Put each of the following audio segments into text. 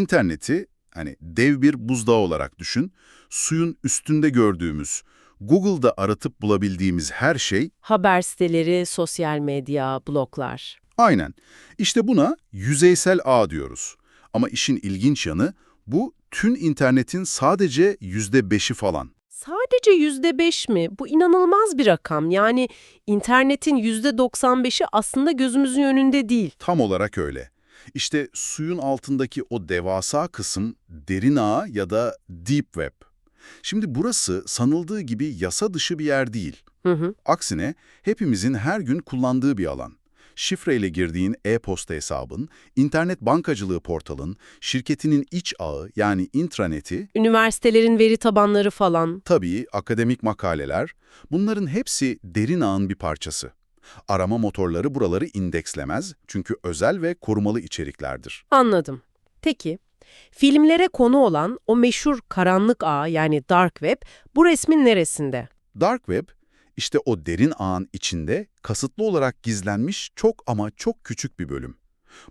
İnterneti hani dev bir buzdağı olarak düşün. Suyun üstünde gördüğümüz, Google'da aratıp bulabildiğimiz her şey Haber siteleri, sosyal medya, bloglar. aynen. İşte buna yüzeysel ağ diyoruz. Ama işin ilginç yanı bu tüm internetin sadece yüzde beşi falan. Sadece yüzde beş mi? Bu inanılmaz bir rakam. Yani internetin yüzde 95'i aslında gözümüzün önünde değil. Tam olarak öyle. İşte suyun altındaki o devasa kısım derin ağ ya da deep web. Şimdi burası sanıldığı gibi yasa dışı bir yer değil. Hı hı. Aksine hepimizin her gün kullandığı bir alan. Şifreyle girdiğin e-posta hesabın, internet bankacılığı portalın, şirketinin iç ağı yani intraneti, Üniversitelerin veri tabanları falan. tabii akademik makaleler, bunların hepsi derin ağın bir parçası. Arama motorları buraları indekslemez çünkü özel ve korumalı içeriklerdir. Anladım. Peki, filmlere konu olan o meşhur karanlık ağ yani dark web bu resmin neresinde? Dark Web, işte o derin ağın içinde kasıtlı olarak gizlenmiş çok ama çok küçük bir bölüm.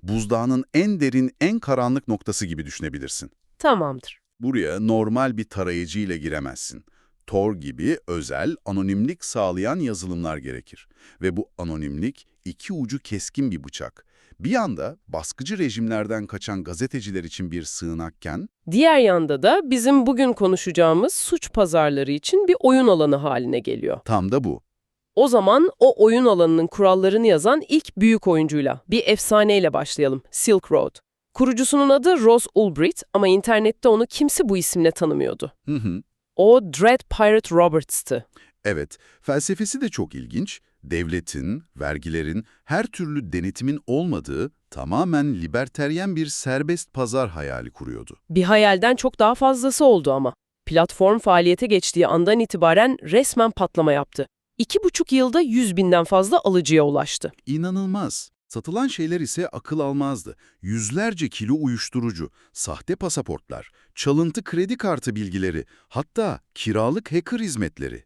Buzdağının en derin, en karanlık noktası gibi düşünebilirsin. Tamamdır. Buraya normal bir tarayıcı ile giremezsin. Tor gibi özel, anonimlik sağlayan yazılımlar gerekir. Ve bu anonimlik iki ucu keskin bir bıçak. Bir yanda baskıcı rejimlerden kaçan gazeteciler için bir sığınakken, Diğer yanda da bizim bugün konuşacağımız suç pazarları için bir oyun alanı haline geliyor. tam da bu. O zaman o oyun alanının kurallarını yazan ilk büyük oyuncuyla, bir efsaneyle başlayalım. Silk Road. Kurucusunun adı Ross Ulbricht ama internette onu kimse bu isimle tanımıyordu. Hı hı. O Dread Pirate Roberts'tı. Evet, felsefesi de çok ilginç. Devletin, vergilerin, her türlü denetimin olmadığı tamamen liberteryen bir serbest pazar hayali kuruyordu. Bir hayalden çok daha fazlası oldu ama. Platform faaliyete geçtiği andan itibaren resmen patlama yaptı. İki buçuk yılda 100 binden fazla alıcıya ulaştı. İnanılmaz. Satılan şeyler ise akıl almazdı. Yüzlerce kilo uyuşturucu, sahte pasaportlar, çalıntı kredi kartı bilgileri, hatta kiralık hacker hizmetleri.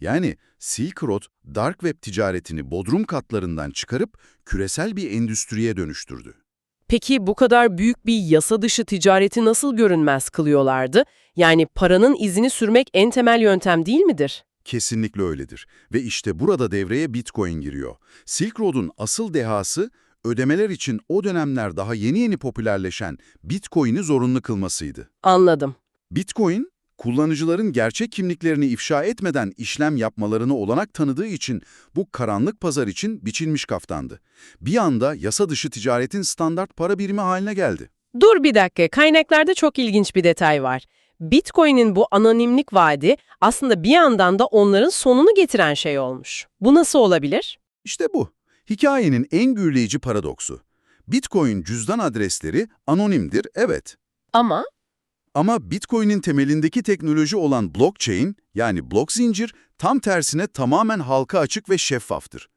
Yani Silk Road, Dark Web ticaretini bodrum katlarından çıkarıp küresel bir endüstriye dönüştürdü. Peki bu kadar büyük bir yasa dışı ticareti nasıl görünmez kılıyorlardı? Yani paranın izini sürmek en temel yöntem değil midir? Kesinlikle öyledir. Ve işte burada devreye Bitcoin giriyor. Silk Road'un asıl dehası ödemeler için o dönemler daha yeni yeni popülerleşen Bitcoin'i zorunlu kılmasıydı. Anladım. Bitcoin, kullanıcıların gerçek kimliklerini ifşa etmeden işlem yapmalarını olanak tanıdığı için bu karanlık pazar için biçilmiş kaftandı. Bir anda yasa dışı ticaretin standart para birimi haline geldi. Dur bir dakika, kaynaklarda çok ilginç bir detay var. Bitcoin'in bu anonimlik vaadi aslında bir yandan da onların sonunu getiren şey olmuş. Bu nasıl olabilir? İşte bu. Hikayenin en büyüleyici paradoksu. Bitcoin cüzdan adresleri anonimdir, evet. Ama Ama Bitcoin'in temelindeki teknoloji olan blockchain, yani blok zincir, tam tersine tamamen halka açık ve şeffaftır.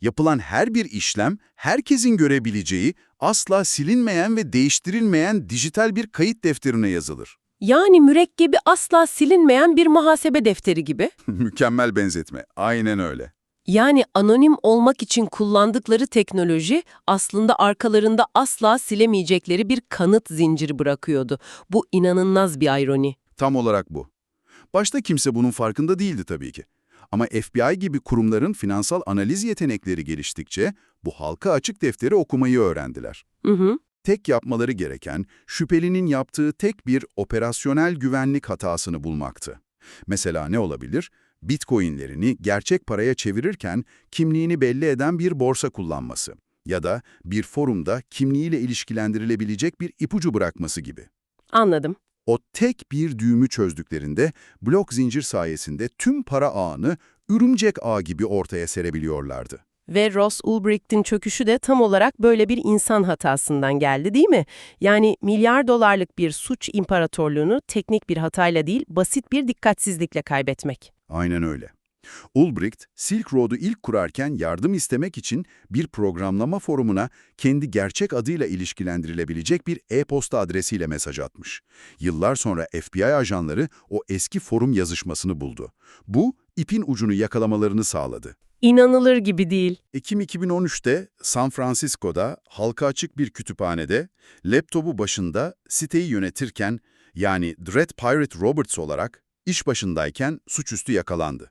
Yapılan her bir işlem, herkesin görebileceği, asla silinmeyen ve değiştirilmeyen dijital bir kayıt defterine yazılır. Yani mürekkebi asla silinmeyen bir muhasebe defteri gibi. Mükemmel benzetme, aynen öyle. Yani anonim olmak için kullandıkları teknoloji aslında arkalarında asla silemeyecekleri bir kanıt zinciri bırakıyordu. Bu inanılmaz bir ironi. Tam olarak bu. Başta kimse bunun farkında değildi tabii ki. Ama FBI gibi kurumların finansal analiz yetenekleri geliştikçe bu halka açık defteri okumayı öğrendiler. Hı hı. Tek yapmaları gereken şüphelinin yaptığı tek bir operasyonel güvenlik hatasını bulmaktı. Mesela ne olabilir? Bitcoin'lerini gerçek paraya çevirirken kimliğini belli eden bir borsa kullanması ya da bir forumda kimliğiyle ilişkilendirilebilecek bir ipucu bırakması gibi. Anladım. O tek bir düğümü çözdüklerinde blok zincir sayesinde tüm para ağını örümcek ağ gibi ortaya serebiliyorlardı. Ve Ross Ulbricht'in çöküşü de tam olarak böyle bir insan hatasından geldi değil mi? Yani milyar dolarlık bir suç imparatorluğunu teknik bir hatayla değil, basit bir dikkatsizlikle kaybetmek. Aynen öyle. Ulbricht, Silk Road'u ilk kurarken yardım istemek için bir programlama forumuna kendi gerçek adıyla ilişkilendirilebilecek bir e-posta adresiyle mesaj atmış. Yıllar sonra FBI ajanları o eski forum yazışmasını buldu. Bu, ipin ucunu yakalamalarını sağladı. İnanılır gibi değil. Ekim 2013'te San Francisco'da halka açık bir kütüphanede laptopu başında siteyi yönetirken yani Dread Pirate Roberts olarak iş başındayken suçüstü yakalandı.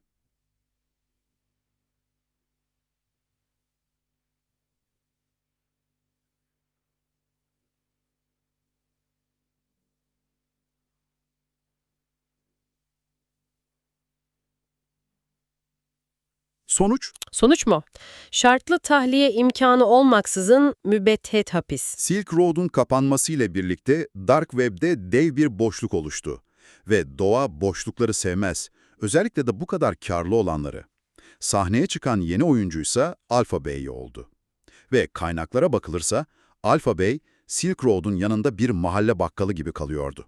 Sonuç Sonuç mu? Şartlı tahliye imkanı olmaksızın mübettet hapis. Silk Road'un kapanmasıyla birlikte Dark Web'de dev bir boşluk oluştu. Ve doğa boşlukları sevmez. Özellikle de bu kadar karlı olanları. Sahneye çıkan yeni oyuncuysa Alpha Bey oldu. Ve kaynaklara bakılırsa Alpha Bey, Silk Road'un yanında bir mahalle bakkalı gibi kalıyordu.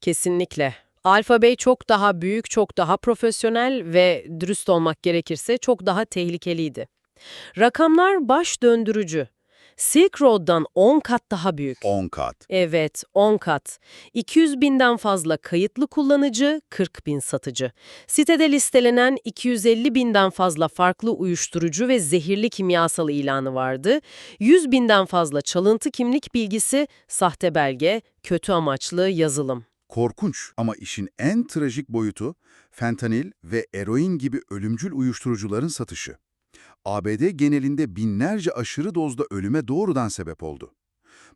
Kesinlikle. Alfa Bey çok daha büyük, çok daha profesyonel ve dürüst olmak gerekirse çok daha tehlikeliydi. Rakamlar baş döndürücü. Silk Road'dan 10 kat daha büyük. 10 kat. Evet, 10 kat. 200 binden fazla kayıtlı kullanıcı, 40 bin satıcı. Sitede listelenen 250 binden fazla farklı uyuşturucu ve zehirli kimyasal ilanı vardı. 100 binden fazla çalıntı kimlik bilgisi, sahte belge, kötü amaçlı yazılım. Korkunç ama işin en trajik boyutu fentanil ve eroin gibi ölümcül uyuşturucuların satışı. ABD genelinde binlerce aşırı dozda ölüme doğrudan sebep oldu.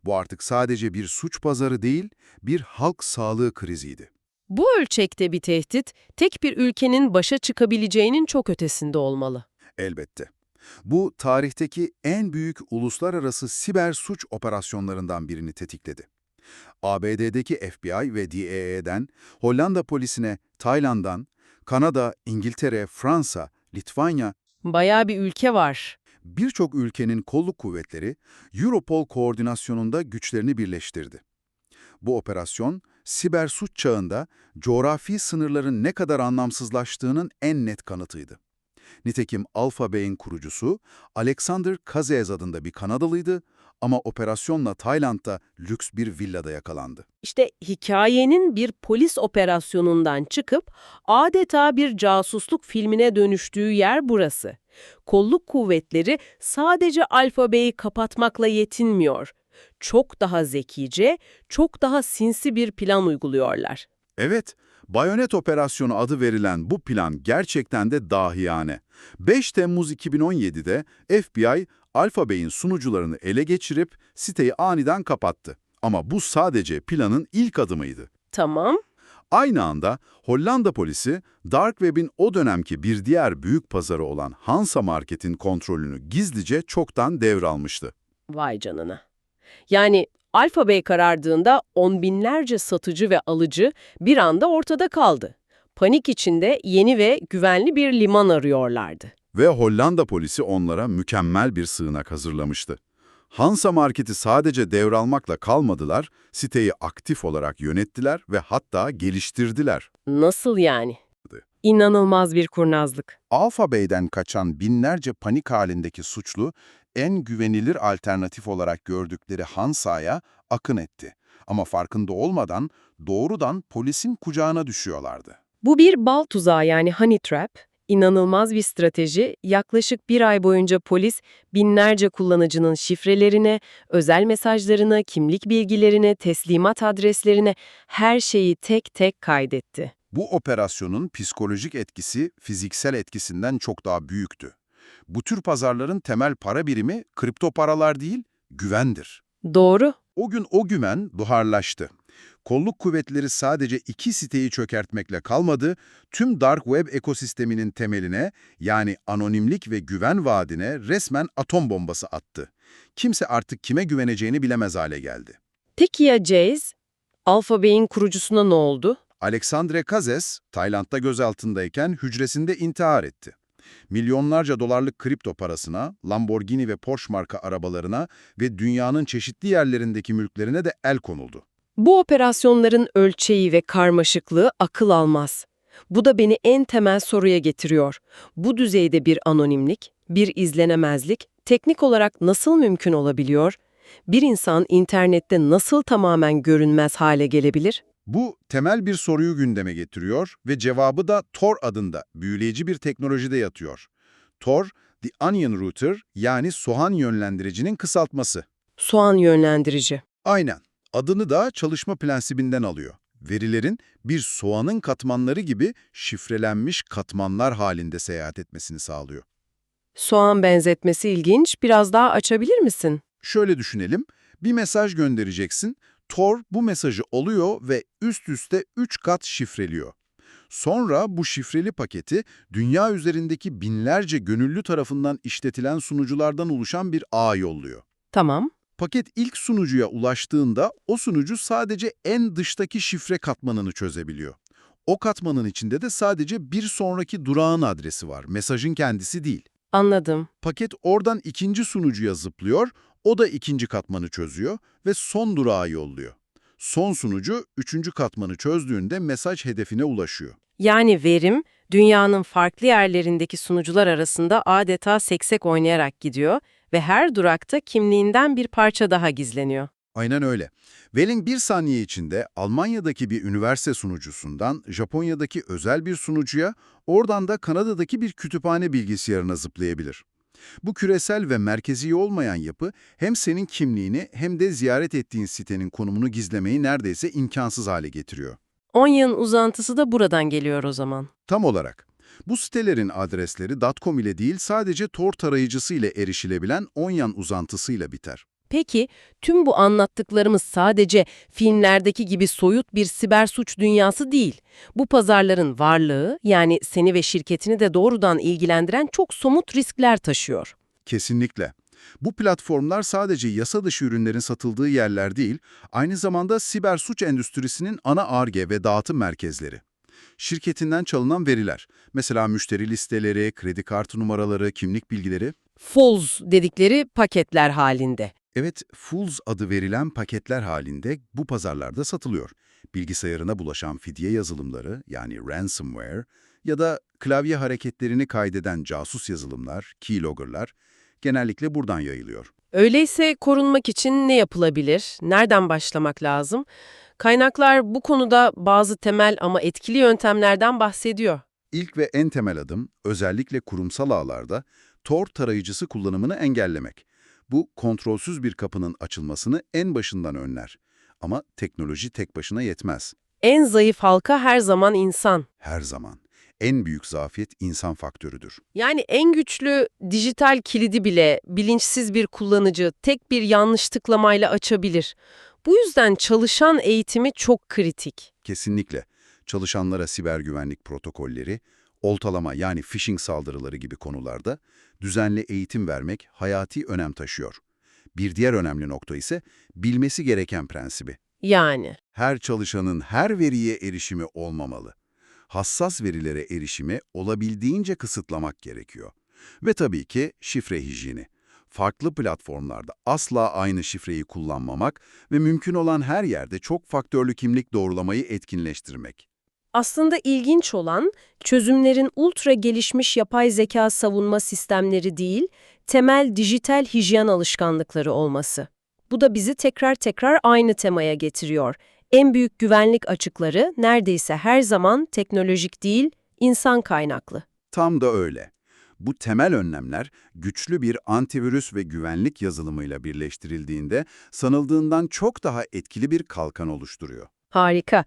Bu artık sadece bir suç pazarı değil, bir halk sağlığı kriziydi. Bu ölçekte bir tehdit, tek bir ülkenin başa çıkabileceğinin çok ötesinde olmalı. Elbette. Bu tarihteki en büyük uluslararası siber suç operasyonlarından birini tetikledi. ABD'deki FBI ve DEA'den, Hollanda polisine, Tayland'dan, Kanada, İngiltere, Fransa, Litvanya, Bayağı bir ülke var. birçok ülkenin kolluk kuvvetleri Europol koordinasyonunda güçlerini birleştirdi. Bu operasyon, siber suç çağında coğrafi sınırların ne kadar anlamsızlaştığının en net kanıtıydı. Nitekim Alpha Bey'in kurucusu Alexander Kazez adında bir Kanadalıydı ama operasyonla Tayland'da lüks bir villada yakalandı. İşte hikayenin bir polis operasyonundan çıkıp adeta bir casusluk filmine dönüştüğü yer burası. Kolluk kuvvetleri sadece alfabeyi kapatmakla yetinmiyor. Çok daha zekice, çok daha sinsi bir plan uyguluyorlar. Evet, Bayonet Operasyonu adı verilen bu plan gerçekten de dahiyane. 5 Temmuz 2017'de FBI, Alpha Bey'in sunucularını ele geçirip siteyi aniden kapattı. Ama bu sadece planın ilk adımıydı. Tamam, Aynı anda Hollanda polisi, Dark Web'in o dönemki bir diğer büyük pazarı olan Hansa Market'in kontrolünü gizlice çoktan devralmıştı. vay canına. Yani Alfa Bey karardığında on binlerce satıcı ve alıcı bir anda ortada kaldı. Panik içinde yeni ve güvenli bir liman arıyorlardı. Ve Hollanda polisi onlara mükemmel bir sığınak hazırlamıştı. Hansa Market'i sadece devralmakla kalmadılar, siteyi aktif olarak yönettiler ve hatta geliştirdiler. Nasıl yani? İnanılmaz bir kurnazlık. Alfa Bey'den kaçan binlerce panik halindeki suçlu, en güvenilir alternatif olarak gördükleri Hansa'ya akın etti. Ama farkında olmadan doğrudan polisin kucağına düşüyorlardı. Bu bir bal tuzağı yani honey trap. İnanılmaz bir strateji. Yaklaşık bir ay boyunca polis binlerce kullanıcının şifrelerine, özel mesajlarına, kimlik bilgilerine, teslimat adreslerine her şeyi tek tek kaydetti. Bu operasyonun psikolojik etkisi fiziksel etkisinden çok daha büyüktü. Bu tür pazarların temel para birimi kripto paralar değil, güvendir. Doğru. O gün o güven buharlaştı. Kolluk kuvvetleri sadece iki siteyi çökertmekle kalmadı, tüm Dark Web ekosisteminin temeline yani anonimlik ve güven vaadine resmen atom bombası attı. Kimse artık kime güveneceğini bilemez hale geldi. Peki ya Jace? Alpha Bey'in kurucusuna ne oldu? Alexandre Kazes, Tayland'da gözaltındayken hücresinde intihar etti. Milyonlarca dolarlık kripto parasına, Lamborghini ve Porsche marka arabalarına ve dünyanın çeşitli yerlerindeki mülklerine de el konuldu. Bu operasyonların ölçeği ve karmaşıklığı akıl almaz. Bu da beni en temel soruya getiriyor. Bu düzeyde bir anonimlik, bir izlenemezlik teknik olarak nasıl mümkün olabiliyor? Bir insan internette nasıl tamamen görünmez hale gelebilir? Bu temel bir soruyu gündeme getiriyor ve cevabı da Tor adında büyüleyici bir teknolojide yatıyor. Tor, The Onion Router yani soğan yönlendiricinin kısaltması. Soğan yönlendirici. Aynen. Adını da çalışma prensibinden alıyor. Verilerin bir soğanın katmanları gibi şifrelenmiş katmanlar halinde seyahat etmesini sağlıyor. Soğan benzetmesi ilginç. Biraz daha açabilir misin? Şöyle düşünelim, bir mesaj göndereceksin, Tor bu mesajı alıyor ve üst üste 3 kat şifreliyor. Sonra bu şifreli paketi dünya üzerindeki binlerce gönüllü tarafından işletilen sunuculardan oluşan bir ağ yolluyor. Tamam. Paket ilk sunucuya ulaştığında o sunucu sadece en dıştaki şifre katmanını çözebiliyor. O katmanın içinde de sadece bir sonraki durağın adresi var, mesajın kendisi değil. Anladım. Paket oradan ikinci sunucuya zıplıyor, o da ikinci katmanı çözüyor ve son durağa yolluyor. Son sunucu üçüncü katmanı çözdüğünde mesaj hedefine ulaşıyor. Yani verim, dünyanın farklı yerlerindeki sunucular arasında adeta seksek oynayarak gidiyor ve her durakta kimliğinden bir parça daha gizleniyor. Aynen öyle. Welling bir saniye içinde Almanya'daki bir üniversite sunucusundan Japonya'daki özel bir sunucuya, oradan da Kanada'daki bir kütüphane bilgisayarına zıplayabilir. Bu küresel ve merkezi olmayan yapı hem senin kimliğini hem de ziyaret ettiğin sitenin konumunu gizlemeyi neredeyse imkansız hale getiriyor. Onion uzantısı da buradan geliyor o zaman. Tam olarak. Bu sitelerin adresleri .com ile değil sadece Tor tarayıcısı ile erişilebilen Onion uzantısıyla biter. Peki tüm bu anlattıklarımız sadece filmlerdeki gibi soyut bir siber suç dünyası değil. Bu pazarların varlığı yani seni ve şirketini de doğrudan ilgilendiren çok somut riskler taşıyor. Kesinlikle. Bu platformlar sadece yasa dışı ürünlerin satıldığı yerler değil, aynı zamanda siber suç endüstrisinin ana ARGE ve dağıtım merkezleri. Şirketinden çalınan veriler, mesela müşteri listeleri, kredi kartı numaraları, kimlik bilgileri, Falls dedikleri paketler halinde. Evet, Fools adı verilen paketler halinde bu pazarlarda satılıyor. Bilgisayarına bulaşan fidye yazılımları yani ransomware ya da klavye hareketlerini kaydeden casus yazılımlar, keyloggerlar genellikle buradan yayılıyor. Öyleyse korunmak için ne yapılabilir? Nereden başlamak lazım? Kaynaklar bu konuda bazı temel ama etkili yöntemlerden bahsediyor. İlk ve en temel adım özellikle kurumsal ağlarda Tor tarayıcısı kullanımını engellemek. Bu kontrolsüz bir kapının açılmasını en başından önler. Ama teknoloji tek başına yetmez. En zayıf halka her zaman insan. Her zaman. En büyük zafiyet insan faktörüdür. Yani en güçlü dijital kilidi bile bilinçsiz bir kullanıcı tek bir yanlış tıklamayla açabilir. Bu yüzden çalışan eğitimi çok kritik. Kesinlikle. Çalışanlara siber güvenlik protokolleri, oltalama yani phishing saldırıları gibi konularda düzenli eğitim vermek hayati önem taşıyor. Bir diğer önemli nokta ise bilmesi gereken prensibi. Yani Her çalışanın her veriye erişimi olmamalı. Hassas verilere erişimi olabildiğince kısıtlamak gerekiyor. Ve tabii ki şifre hijyeni. Farklı platformlarda asla aynı şifreyi kullanmamak ve mümkün olan her yerde çok faktörlü kimlik doğrulamayı etkinleştirmek. Aslında ilginç olan çözümlerin ultra gelişmiş yapay zeka savunma sistemleri değil, temel dijital hijyen alışkanlıkları olması. Bu da bizi tekrar tekrar aynı temaya getiriyor. En büyük güvenlik açıkları neredeyse her zaman teknolojik değil, insan kaynaklı. Tam da öyle. Bu temel önlemler güçlü bir antivirüs ve güvenlik yazılımıyla birleştirildiğinde sanıldığından çok daha etkili bir kalkan oluşturuyor. Harika.